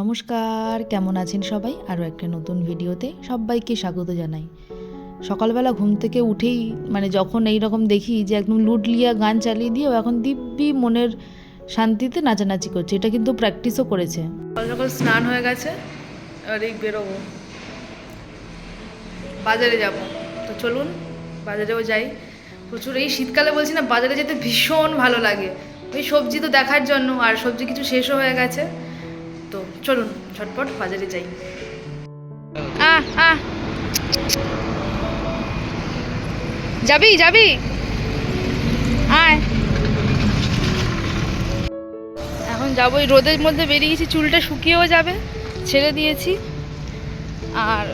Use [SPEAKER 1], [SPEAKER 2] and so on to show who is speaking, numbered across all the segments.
[SPEAKER 1] নমস্কার, কেমন আছেন সবাই? আরও একটা নতুন ভিডিওতে সবাইকে স্বাগত জানাই। সকালবেলা ঘুম থেকে উঠেই মানে যখন এই রকম দেখি যে একদম লুটলিয়া গান চালিয়ে দিয়ে ও এখন দিব্যি মনের শান্তিতে নাচানাচি করছে, এটা কিন্তু প্র্যাকটিসও করেছে।
[SPEAKER 2] সকাল স্নান হয়ে গেছে আর এই বেরোবো। বাজারে যাব। তো চলুন, বাজারেও যাই। প্রচুর, এই শীতকালে বলছি না, বাজারে যেতে ভীষণ ভালো লাগে। ওই সবজি তো দেখার জন্য, আর সবজি কিছু শেষও হয়ে গেছে। তো চলুন, ঝটপট বাজারে যাই। যাবি যাবি? আয়। এখন যাব এই রোদের মধ্যে বেরিয়ে বেরিয়েছি চুলটা শুকিয়েও যাবে, ছেড়ে দিয়েছি। আর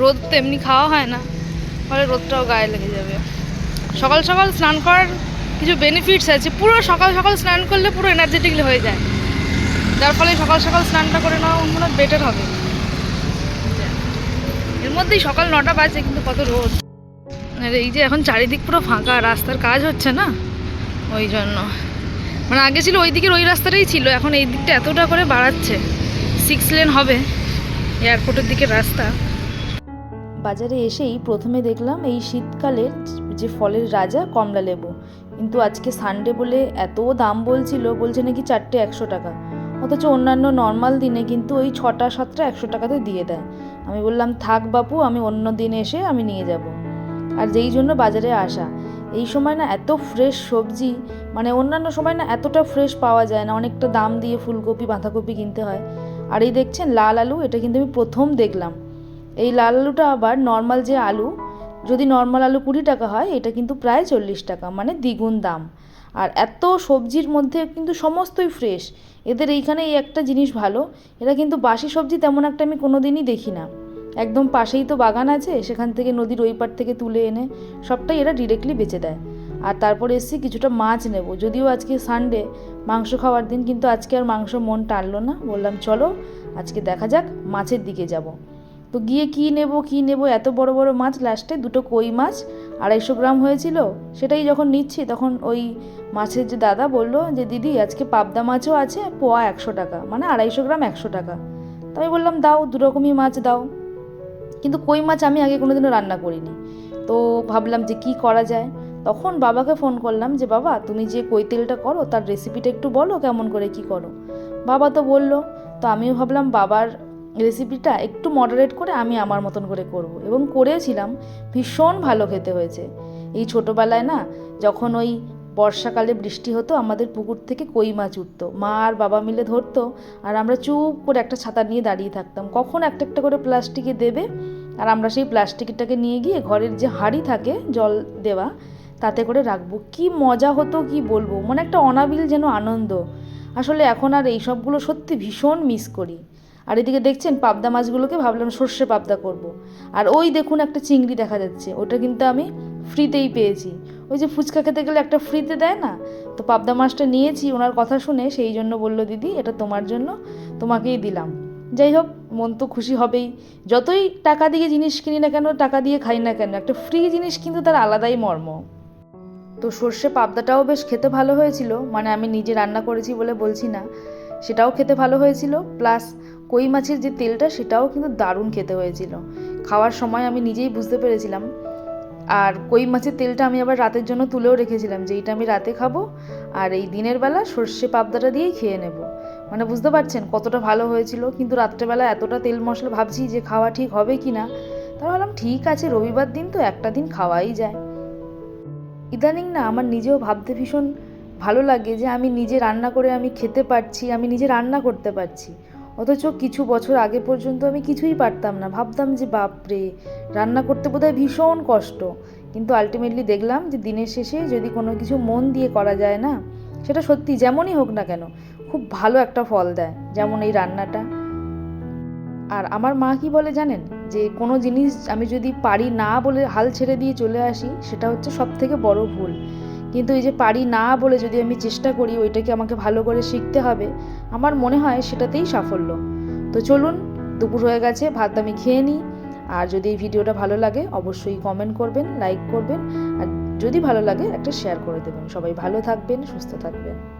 [SPEAKER 2] রোদ তো এমনি খাওয়া হয় না, ফলে রোদটাও গায়ে লেগে যাবে। সকাল সকাল স্নান করার কিছু বেনিফিটস আছে, পুরো সকাল সকাল স্নান করলে পুরো এনার্জেটিক হয়ে যায়। যার ফলে সকাল সকাল স্নানটা করে নেওয়া মনে হয় বেটার হবে। এর মধ্যেই সকাল নটা বাজে, কিন্তু কত রোদ। আর এই যে এখন চারিদিক পুরো ফাঁকা, রাস্তার কাজ হচ্ছে না? ওই জন্য। মানে আগে ছিল ওই দিকের ওই রাস্তাটাই ছিল, এখন এই দিকটা এতটা করে বাড়াচ্ছে। সিক্স লেন হবে এয়ারপোর্টের দিকে রাস্তা।
[SPEAKER 1] বাজারে এসেই প্রথমে দেখলাম এই শীতকালের যে ফলের রাজা কমলা লেবু। কিন্তু আজকে সানডে বলে এত দাম বলছিল, বলছে নাকি চারটে একশো টাকা। অথচ অন্যান্য নর্মাল দিনে কিন্তু ওই ছটা, সাতটা একশো টাকাতে দিয়ে দেয়। আমি বললাম, থাক বাপু, আমি অন্য দিন এসে আমি নিয়ে যাব। আর যেই জন্য বাজারে আসা। এই সময় না এত ফ্রেশ সবজি মানে অন্যান্য সময় না এতটা ফ্রেশ পাওয়া যায় না। অনেকটা দাম দিয়ে ফুলকপি, বাঁধাকপি কিনতে হয়। আর এই দেখছেন, লাল আলু, এটা কিন্তু আমি প্রথম দেখলাম। এই লাল আলুটা আবার নর্মাল যে আলু, যদি নর্মাল আলু কুড়ি টাকা হয়, এটা কিন্তু প্রায় চল্লিশ টাকা মানে দ্বিগুণ দাম। আর এত সবজির মধ্যে কিন্তু সমস্তই ফ্রেশ এদের এইখানে এই একটা জিনিস ভালো, এরা কিন্তু বাসি সবজি তেমন একটা আমি কোনো দিনই দেখি না। একদম পাশেই তো বাগান আছে, সেখান থেকে নদীর ওই পার থেকে তুলে এনে সবটাই এরা ডিরেক্টলি বেচে দেয়। আর তারপরে এসছি কিছুটা মাছ নেব, যদিও আজকে সানডে মাংস খাওয়ার দিন, কিন্তু আজকে আর মাংস মন টানলো না। বললাম, চলো, আজকে দেখা যাক, মাছের দিকে যাব। তো গিয়ে কি নেব কি নেব, এত বড় বড় মাছ লাস্টে দুটো কই মাছ আড়াইশো গ্রাম হয়েছিল, সেটাই যখন নিচ্ছি তখন ওই মাছের যে দাদা বলল যে, দিদি, আজকে পাবদা মাছও আছে, পোয়া একশো টাকা। মানে আড়াইশো গ্রাম একশো টাকা। তাই বললাম, দাও, দু রকমই মাছ দাও। কিন্তু কই মাছ আমি আগে কোনোদিনও রান্না করিনি। তো ভাবলাম যে, কি করা যায়? তখন বাবাকে ফোন করলাম যে, বাবা, তুমি যে কই তেলটা করো, তার রেসিপিটা একটু বলো, কেমন করে কি করো? বাবা তো বলল, তো আমিও ভাবলাম, বাবার রেসিপিটা একটু মডারেট করে আমি আমার মতন করে করব। এবং করেছিলাম, ভীষণ ভালো খেতে হয়েছে। এই ছোটোবেলায় না, যখন ওই বর্ষাকালে বৃষ্টি হতো, আমাদের পুকুর থেকে কই মাছ উঠতো। মা আর বাবা মিলে ধরতো, আর আমরা চুপ করে একটা ছাতা নিয়ে দাঁড়িয়ে থাকতাম। কখন একটা একটা করে প্লাস্টিকে দেবে, আর আমরা সেই প্লাস্টিকটাকে নিয়ে গিয়ে ঘরের যে হাঁড়ি থাকে, জল দেওয়া, তাতে করে রাখব। কি মজা হতো, কি বলব? মানে একটা অনাবিল যেন আনন্দ। আসলে এখন আর এই সবগুলো সত্যি ভীষণ মিস করি। আর এদিকে দেখছেন পাবদা মাছগুলোকে ভাবলাম সর্ষে পাবদা করব। আর ওই দেখুন একটা চিংড়ি দেখা যাচ্ছে, ওটা কিন্তু আমি ফ্রিতেই পেয়েছি। ওই যে ফুচকা খেতে গেলে একটা ফ্রিতে দেয় না? তো পাবদা মাছটা নিয়েছি, ওনার কথা শুনে সেই জন্য বলল, দিদি, এটা তোমার জন্য, তোমাকেই দিলাম। যাই হোক, মন তো খুশি হবেই। যতই টাকা দিয়ে জিনিস কিনি না কেন, টাকা দিয়ে খাই না কেন, একটা ফ্রি জিনিস কিন্তু তার আলাদাই মর্ম। তো সর্ষে পাবদাটাও বেশ খেতে ভালো হয়েছিল মানে আমি নিজে রান্না করেছি বলে বলছি না, সেটাও খেতে ভালো হয়েছিল। প্লাস কই মাছের যে তেলটা সেটাও কিন্তু দারুণ খেতে হয়েছিল। খাওয়ার সময় আমি নিজেই বুঝতে পেরেছিলাম। আর কই মাছের তেলটা আমি আবার রাতের জন্য তুলেও রেখেছিলাম যে এইটা আমি রাতে খাব আর এই দিনের বেলা সর্ষে পাবদাটা দিয়েই খেয়ে নেব। মানে বুঝতে পারছেন কতটা ভালো হয়েছিল, কিন্তু রাত্রেবেলা এতটা তেল মশলা ভাবছি যে খাওয়া ঠিক হবে কি না। তাই ভাবলাম ঠিক আছে, রবিবার দিন তো একটা দিন খাওয়াই যায়। ইদানিং না আমার নিজেও ভাবতে ভীষণ ভালো লাগে যে আমি নিজে রান্না করে আমি খেতে পারছি, আমি নিজে রান্না করতে পারছি। অথচ কিছু বছর আগে পর্যন্ত আমি কিছুই পারতাম না। ভাবতাম যে, বাপরে, রান্না করতে বোধহয় ভীষণ কষ্ট। কিন্তু আলটিমেটলি দেখলাম যে, দিনের শেষে যদি কোনো কিছু মন দিয়ে করা যায় না, সেটা সত্যি যেমনই হোক না কেন, খুব ভালো একটা ফল দেয়, যেমন এই রান্নাটা। আর আমার মা কি বলে জানেন? যে, কোনো জিনিস আমি যদি পারি না বলে হাল ছেড়ে দিয়ে চলে আসি, সেটা হচ্ছে সব থেকে বড় ভুল। কিন্তু এই যে পারি না বলে যদি আমি চেষ্টা করি ওইটাকে আমাকে ভালো করে শিখতে হবে, আমার মনে হয় সেটাতেই সাফল্য। তো চলুন, দুপুর হয়ে গেছে ভাত আমি খেয়ে নিই। আর যদি এই ভিডিওটা ভালো লাগে, অবশ্যই কমেন্ট করবেন লাইক করবেন। আর যদি ভালো লাগে, একটা শেয়ার করে দেবেন। সবাই ভালো থাকবেন, সুস্থ থাকবেন।